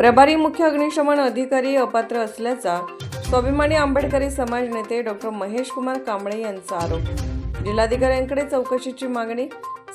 प्रभारी मुख्य अग्निशमन अधिकारी अपात्र असल्याचा स्वाभिमानी आंबेडकरी समाज नेते डॉक्टर महेश कुमार कांबळे यांचा आरोप. जिल्हाधिकाऱ्यांकडे चौकशीची मागणी.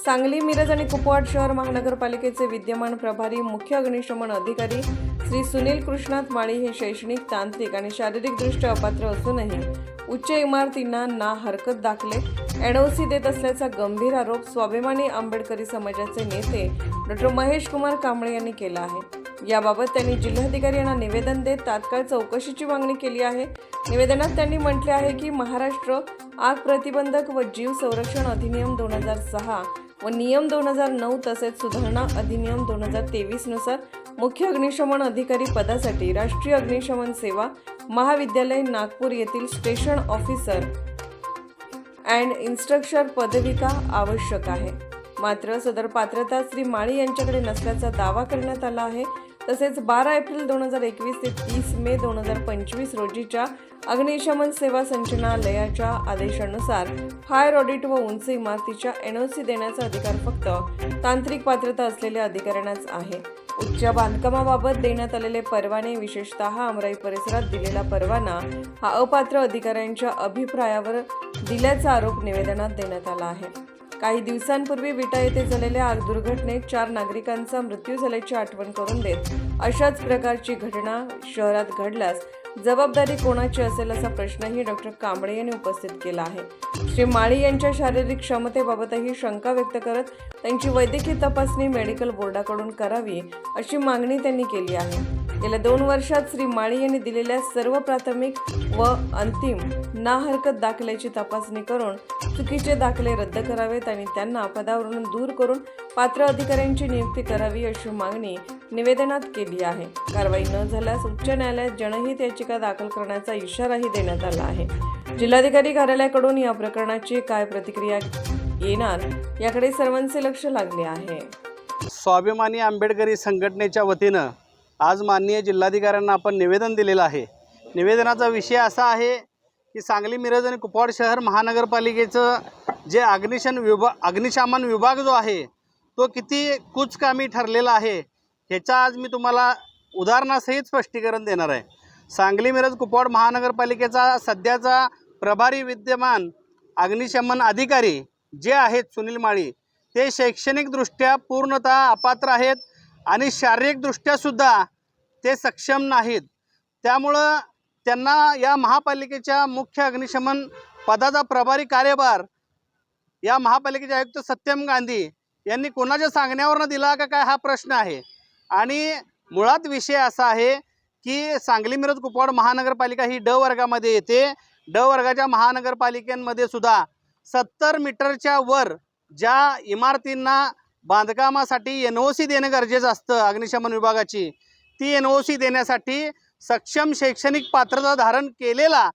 सांगली मिरज आणि कुपवाड शहर महानगरपालिकेचे विद्यमान प्रभारी मुख्य अग्निशमन अधिकारी श्री सुनील कृष्णात माळी हे शैक्षणिक तांत्रिक आणि शारीरिकदृष्ट्या अपात्र असूनही उच्च इमारतींना ना हरकत दाखले. एनओसी देत असल्याचा गंभीर आरोप स्वाभिमानी आंबेडकरी समाजाचे नेते डॉक्टर महेश कुमार कांबळे यांनी केला आहे. याबाबत त्यांनी जिल्हाधिकारी यांना निवेदन देत तात्काळ चौकशीची मागणी केली आहे. निवेदनात त्यांनी म्हटले आहे की महाराष्ट्र आग प्रतिबंधक व जीव संरक्षण अधिनियम दोन हजार सहा व नियम दोन हजार नऊ तसेच सुधारणा अधिनियम दोन हजार तेवीसनुसार मुख्य अग्निशमन अधिकारी पदासाठी राष्ट्रीय अग्निशमन सेवा महाविद्यालय नागपूर येथील स्टेशन ऑफिसर अँड इन्स्ट्रक्टर पदविका आवश्यक आहे. मात्र सदर पात्रता श्री माळी यांच्याकडे नसल्याचा दावा करण्यात आला आहे. तसेच बारा एप्रिल दोन हजार एकवीस ते तीस मे दोन हजार पंचवीस रोजीच्या अग्निशमन सेवा संचालनालयाच्या आदेशानुसार फायर ऑडिट व उंच इमारतीच्या एनओसी देण्याचा अधिकार फक्त तांत्रिक पात्रता असलेल्या अधिकाऱ्यांनाच आहे. उच्च बांधकामाबाबत देण्यात आलेले परवाने विशेषतः अमराई परिसरात दिलेला परवाना हा अपात्र अधिकाऱ्यांच्या अभिप्रायावर दिल्याचा आरोप निवेदनात देण्यात आला आहे. काही दिवसांपूर्वी विटा येथे झालेल्या आग दुर्घटनेत चार नागरिकांचा मृत्यू झाल्याची आठवण करून देत अशाच प्रकारची घटना शहरात घडल्यास जबाबदारी कोणाची असेल असा प्रश्नही डॉक्टर कांबळे यांनी उपस्थित केला आहे. श्री माळी यांच्या शारीरिक क्षमतेबाबतही शंका व्यक्त करत त्यांची वैद्यकीय तपासणी मेडिकल बोर्डाकडून करावी अशी मागणी त्यांनी केली आहे. गेल्या दोन वर्षात श्री माळी यांनी दिलेल्या सर्व प्राथमिक व अंतिम ना हरकत दाखल्याची तपासणी करून चुकीचे दाखले रद्द करावेत आणि त्यांना पदावरून दूर करून पात्र अधिकाऱ्यांची नियुक्ती करावी अशी मागणी निवेदनात केली आहे. कारवाई न झाल्यास उच्च न्यायालयात जनहित याचिका दाखल करण्याचा इशाराही देण्यात आला आहे. जिल्हाधिकारी कार्यालयाकडून या प्रकरणाची काय प्रतिक्रिया येणार याकडे सर्वांचे लक्ष लागले आहे. स्वाभिमानी आंबेडकरी संघटनेच्या वतीनं आज माननीय जिल्हाधिकाऱ्यांना आपण निवेदन दिलेलं आहे. निवेदनाचा विषय असा आहे की सांगली मिरज आणि कुपवाड शहर महानगरपालिकेचं जे अग्निशन विभा अग्निशामन विभाग जो आहे तो किती कुचकामी ठरलेला आहे ह्याचा आज मी तुम्हाला उदाहरणासहित स्पष्टीकरण देणार आहे. सांगली मिरज कुपवाड महानगरपालिकेचा सध्याचा प्रभारी विद्यमान अग्निशमन अधिकारी जे आहेत सुनील माळी ते शैक्षणिकदृष्ट्या पूर्णतः अपात्र आहेत आणि शारीरिकदृष्ट्यासुद्धा ते सक्षम नाहीत. त्यामुळं त्यांना या महापालिकेच्या मुख्य अग्निशमन पदाचा प्रभारी कार्यभार या महापालिकेचे आयुक्त सत्यम गांधी यांनी कोणाच्या सांगण्यावरनं दिला का काय हा प्रश्न आहे. आणि मुळात विषय असा आहे की सांगली मिरज कुपवाड महानगरपालिका ही ड वर्गामध्ये येते. ड वर्गाच्या महानगरपालिकेमध्ये सुद्धा सत्तर मीटरच्या वर ज्या इमारतींना बांधकामासाठी एन ओ सी देणं गरजेचं असतं अग्निशमन विभागाची ती एन ओ सी देण्यासाठी सक्षम शैक्षणिक पात्रता धारण केलेला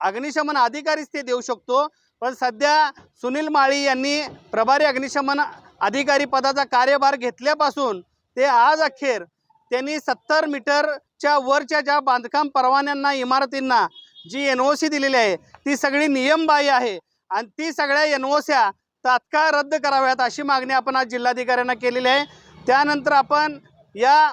अग्निशमन अधिकारीच ते देऊ शकतो. पण सध्या सुनील माळी यांनी प्रभारी अग्निशमन अधिकारी पदाचा कार्यभार घेतल्यापासून ते आज अखेर त्यांनी सत्तर मीटरच्या वरच्या ज्या बांधकाम परवान्यांना इमारतींना जी एन ओ सी दिलेली आहे ती सगळी नियमबाह्य आहे. आणि ती सगळ्या एन ओ स्या तात्काळ रद्द कराव्यात अशी मागणी आपण आज जिल्हाधिकाऱ्यांना केलेली आहे. त्यानंतर आपण या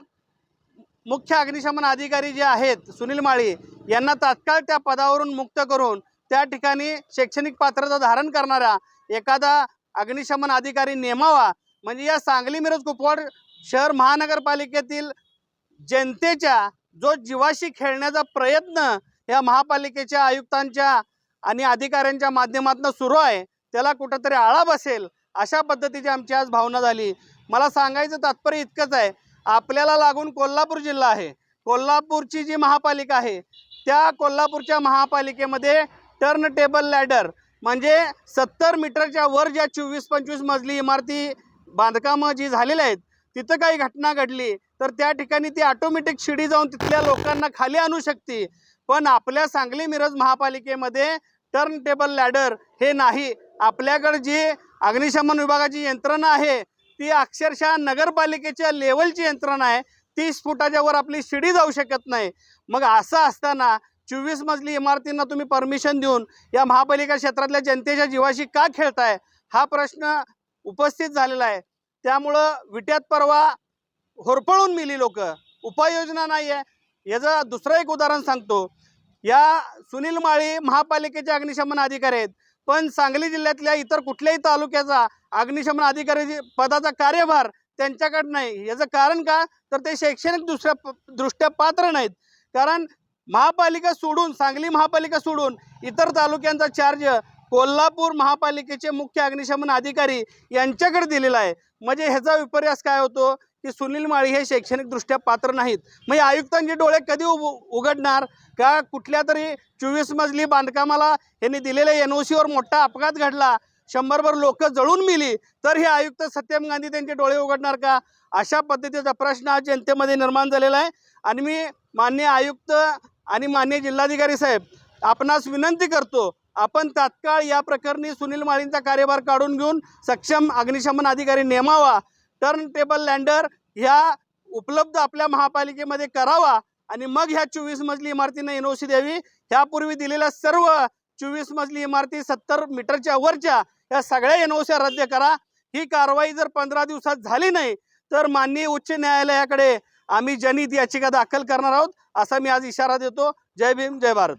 मुख्य अग्निशमन अधिकारी जे आहेत सुनील माळी यांना तात्काळ त्या पदावरून मुक्त करून त्या ठिकाणी शैक्षणिक पात्रता धारण करणारा एखादा अग्निशमन अधिकारी नेमावा. म्हणजे या सांगली मिरज कुपवाड शहर महानगरपालिकेतील जनतेच्या जो जीवाशी खेळण्याचा प्रयत्न या महापालिकेच्या आयुक्तांच्या आणि अधिकाऱ्यांच्या माध्यमातून सुरू आहे त्याला कुठंतरी आळा बसेल अशा पद्धतीची आमची आज भावना झाली. मला सांगायचं तात्पर्य इतकंच आहे आपल्याला लागून कोल्हापूर जिल्हा आहे. कोल्हापूरची जी महापालिका आहे त्या कोल्हापूरच्या महापालिकेमध्ये टर्न टेबल लॅडर म्हणजे सत्तर मीटरच्या वर ज्या चोवीस पंचवीस मजली इमारती बांधकामं जी झालेली आहेत तिथं काही घटना घडली तर त्या ठिकाणी ती ऑटोमॅटिक शिडी जाऊन तिथल्या लोकांना खाली आणू शकते. पण आपल्या सांगली मिरज महापालिकेमध्ये टर्न टेबल लॅडर हे नाही. आपल्याकडे जी अग्निशमन विभागाची यंत्रणा आहे ती अक्षरशः नगरपालिकेच्या लेवलची यंत्रणा आहे. तीस फुटाच्या वर आपली शिडी जाऊ शकत नाही. मग असं असताना चोवीस मजली इमारतींना तुम्ही परमिशन देऊन या महापालिका क्षेत्रातल्या जनतेच्या जीवाशी का खेळताय? हा प्रश्न उपस्थित झालेला आहे. त्यामुळं विट्यात परवा होरपळून मिली लोक. उपाययोजना नाही आहे याचं दुसरं एक उदाहरण सांगतो. या सुनील माळी महापालिकेचे अग्निशमन अधिकारी आहेत. पण सांगली जिल्ह्यातल्या इतर कुठल्याही तालुक्याचा अग्निशमन अधिकारी पदाचा कार्यभार त्यांच्याकडे नाही. याचं कारण का? तर ते शैक्षणिक दृष्ट्या दृष्ट्या पात्र नाहीत. कारण महापालिका सोडून सांगली महापालिका सोडून इतर तालुक्यांचा चार्ज कोल्हापूर महापालिकेचे मुख्य अग्निशमन अधिकारी यांच्याकडे दिलेला आहे. म्हणजे ह्याचा विपर्यास काय होतो की सुनील माळी हे शैक्षणिकदृष्ट्या पात्र नाहीत. मग आयुक्तांचे डोळे कधी उघडणार? का कुठल्या तरी चोवीस मजली बांधकामाला यांनी दिलेल्या एन ओ सीवर मोठा अपघात घडला? शंभरभर लोक जळून मिली. तर हे आयुक्त सत्यम गांधी त्यांचे डोळे उघडणार का? अशा पद्धतीचा प्रश्न आज जनतेमध्ये निर्माण झालेला आहे. आणि मी मान्य आयुक्त आणि मान्य जिल्हाधिकारी साहेब आपणास विनंती करतो आपण तात्काळ या प्रकरणी सुनील माळींचा कार्यभार काढून घेऊन सक्षम अग्निशमन अधिकारी नेमावा टर्न टेबल लँडर ह्या उपलब्ध आपल्या महापालिकेमध्ये करावा आणि मग ह्या चोवीस मजली इमारतीनं एन ओ सी द्यावी. ह्यापूर्वी दिलेल्या सर्व चोवीस मजली इमारती सत्तर मीटरच्या वरच्या या सगळ्या एन ओ रद्द करा. ही कारवाई जर पंधरा दिवसात झाली नाही तर माननीय उच्च न्यायालयाकडे आम्ही जनहित याचिका दाखल करणार आहोत असा मी आज इशारा देतो. जय भीम जय भारत.